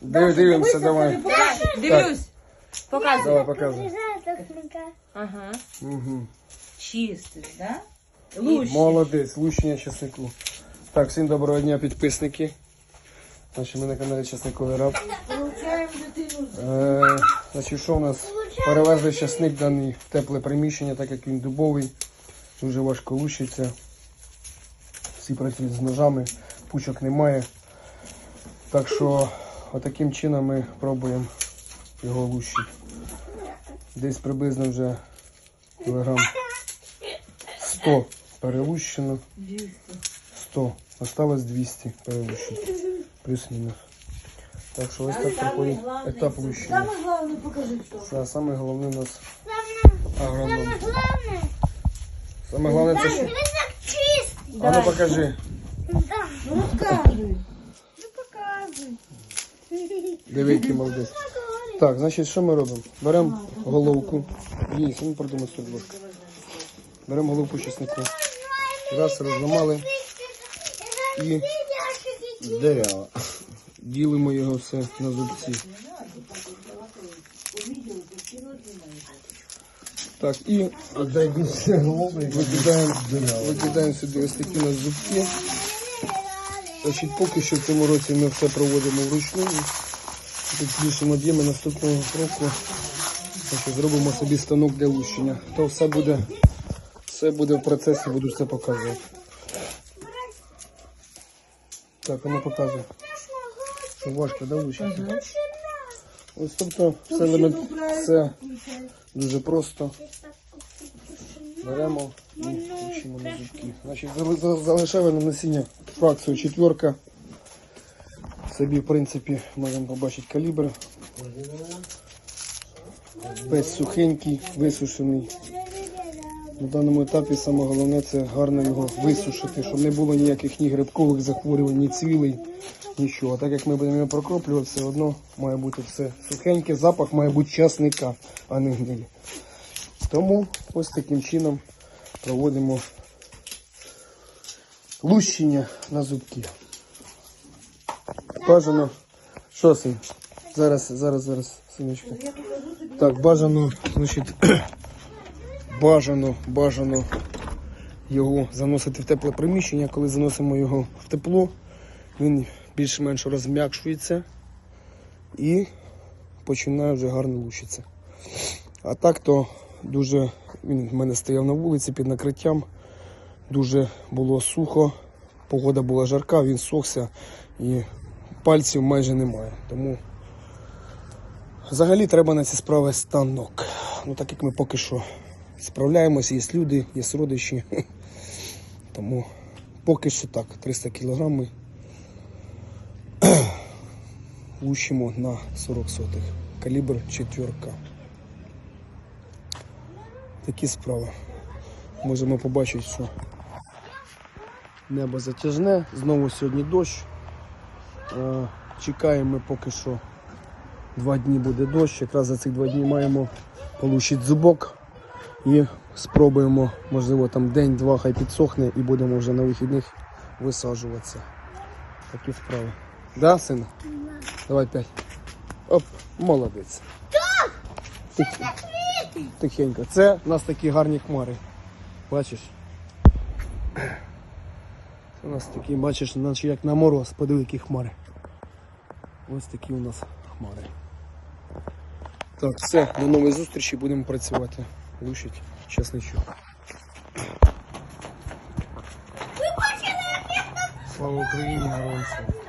Див, дивимося, давай. Дивлюсь. Показуй. Давай, показуй. Ага. Угу. Чистий, да? Лучше. Молодець, лущення часнику. Так, всім доброго дня, підписники. Значить, ми на каналі Часниковий Раб. Е, значить, що у нас? Перевезли часник даний в тепле приміщення, так як він дубовий, дуже важко лущиться. Всі працюють з ножами, пучок немає. Так що отаким чином ми пробуємо його лущити. Десь приблизно вже кілограм 100 перелущено. 100. Осталось 200 перелущити. Плюс-мінус. Так що ось так проходить етап лущення. Саме головне покажи хто. Саме головне у нас агроном. Саме головне це що? А ну покажи. Ну. Ну показуй. Диви, який молодець. Так, значить, що ми робимо? Беремо головку. Є, ну продемонструй, будь ласка. Беремо головку чеснику. Раз розламали і дерева. Ділимо його все на зубці. Так, і викидаємо, викидаємо сюди ось такі на зубки. Значить, поки що в цьому році ми все проводимо вручну. Тут більше надіємо наступного року. Значить, зробимо собі станок для лущення. То все буде, все буде в процесі, буду все показувати. Так, а ну показуй. Що важко, да, лущити? Ось тобто все, все дуже просто. Беремо і лущимо на зубки. Значить, зали- зали- залишаємо на насіння фракцію четверка. Собі, в принципі, можемо побачити калібр. Весь сухенький, висушений. На даному етапі саме головне це гарно його висушити, щоб не було ніяких ні грибкових захворювань, ні цвілей, нічого. А так як ми будемо його прокроплювати, все одно має бути все сухеньке, запах має бути часника, а не гнилі. Тому ось таким чином проводимо лущення на зубки. Бажано. Що син? Зараз, зараз, зараз, синочка. Так, бажано, значить, бажано, бажано його заносити в тепле приміщення. Коли заносимо його в тепло, він більш-менш розм'якшується і починає вже гарно лущитися. А так то дуже він в мене стояв на вулиці під накриттям. Дуже було сухо, погода була жарка, він сохся і пальців майже немає. Тому взагалі треба на ці справи станок. Ну так як ми поки що справляємося, є люди, є родичі. Тому поки що так, 300 кг ми на 40 сотих. Калібр четверка. Такі справи. Можемо побачити, що небо затяжне, знову сьогодні дощ. Е, Чекаємо поки що два дні буде дощ. Якраз за ці два дні маємо получити зубок і спробуємо, можливо, там день-два хай підсохне і будемо вже на вихідних висаджуватися. Такі справи. Да, син? Давай п'ять. Оп, молодець. Тих- Тихенько. Це у нас такі гарні хмари. Бачиш? Це у нас такі, бачиш, наче як на мороз, подиви, які хмари. Ось такі у нас хмари. Так, все, до нової зустрічі, будемо працювати. Лучить чесничок. Слава Україні, героям слава!